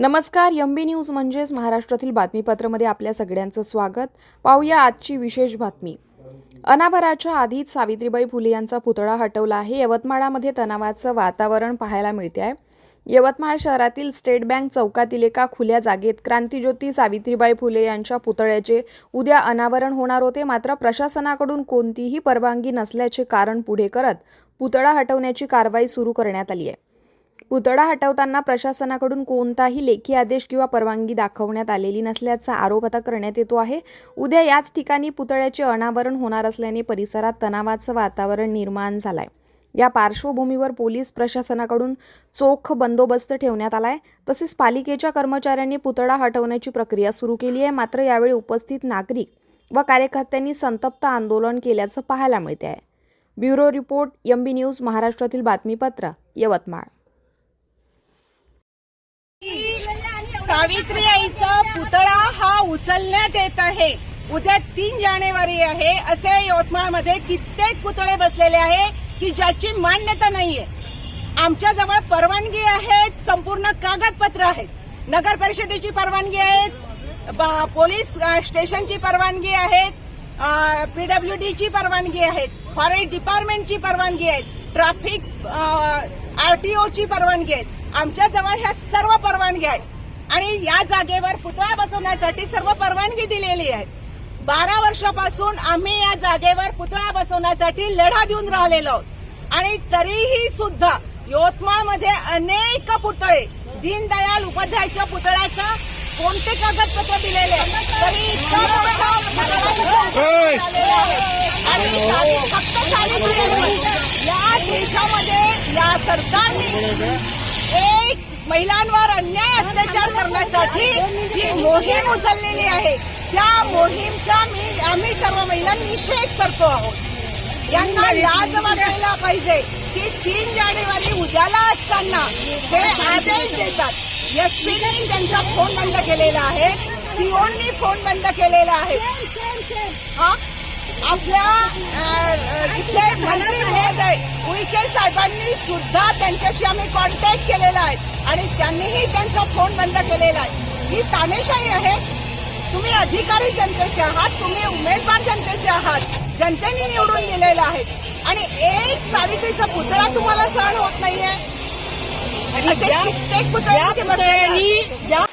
नमस्कार यम्बी न्यूज म्हणजेच महाराष्ट्रातील बातमीपत्रामध्ये आपल्या सगळ्यांचं स्वागत. पाहूया आजची विशेष बातमी. अनाभराच्या आधीच सावित्रीबाई फुले यांचा पुतळा हटवला आहे. यवतमाळामध्ये तणावाचं वातावरण पाहायला मिळते आहे. यवतमाळ शहरातील स्टेट बँक चौकातील एका खुल्या जागेत क्रांतिज्योती सावित्रीबाई फुले यांच्या पुतळ्याचे उद्या अनावरण होणार होते. मात्र प्रशासनाकडून कोणतीही परवानगी नसल्याचे कारण पुढे करत पुतळा हटवण्याची कारवाई सुरू करण्यात आली आहे. पुतळा हटवताना प्रशासनाकडून कोणताही लेखी आदेश किंवा परवानगी दाखवण्यात आलेली नसल्याचा आरोप आता करण्यात येतो आहे. उद्या याच ठिकाणी पुतळ्याचे अनावरण होणार असल्याने परिसरात तणावाचं वातावरण निर्माण झालंय. या पार्श्वभूमीवर पोलीस प्रशासनाकडून चोख बंदोबस्त ठेवण्यात आलाय. तसेच पालिकेच्या कर्मचाऱ्यांनी पुतळा हटवण्याची प्रक्रिया सुरू केली आहे. मात्र यावेळी उपस्थित नागरिक व कार्यकर्त्यांनी संतप्त आंदोलन केल्याचं पाहायला मिळते आहे ब्युरो रिपोर्ट एमबी न्यूज महाराष्ट्रातील बातमीपत्र यवतमाळ. सावित्री आईचा पुतळा हा उचलण्यात येत आहे. उद्या तीन जानेवारी आहे. असे यवतमाळमध्ये कित्येक पुतळे बसलेले आहे की ज्याची मान्यता नाहीये. आमच्या जवळ परवानगी आहेत. संपूर्ण कागदपत्र आहेत. नगर परिषदेची परवानगी आहेत. पोलीस स्टेशनची परवानगी आहेत. पीडब्ल्यू डीची परवानगी आहेत. फॉरेस्ट डिपार्टमेंटची परवानगी आहे ट्रॅफिक आरटीओची परवानगी आहेत. आमच्या जवळ ह्या सर्व परवानगी आहेत. आणि या जागेवर पुतळा बसवण्यासाठी सर्व परवानगी दिलेली आहे बारा वर्षापासून आम्ही या जागेवर पुतळा बसवण्यासाठी लढा देऊन राहिलेलो आहोत आणि तरीही सुद्धा यवतमाळमध्ये अनेक पुतळे दीनदयाल उपाध्यायच्या पुतळ्याचा कोणते कागदपत्र दिलेले आहे? तरी इतका मोठा पुतळा झालेला आहे. आणि सावी- फक्त. या देशामध्ये या सरकारने सामाजिक महिलांवर अन्याय अत्याचार करण्यासाठी जी मोहीम उचललेली आहे त्या मोहीमचा मी आम्ही सर्व महिला निषेध करतो आहोत. यांना लाज वाटायला पाहिजे की तीन जानेवारी उद्याला असताना ते आदेश देतात. एसपीने त्यांचा फोन बंद केलेला आहे सीओनी फोन बंद केलेला आहे. आपल्या अ, मंत्री उईके साहेबांनी सुद्धा त्यांच्याशी आम्ही कॉन्टॅक्ट केलेला आहे. आणि त्यांनीही त्यांचा फोन बंद केलेला आहे. ही तानेशाही आहे तुम्ही अधिकारी जनतेचे आहात. तुम्ही उमेदवार जनतेचे आहात. जनतेने निवडून दिलेला आहे. आणि एक सावित्रीचा पुतळा तुम्हाला सहन होत नाहीये. आहेत.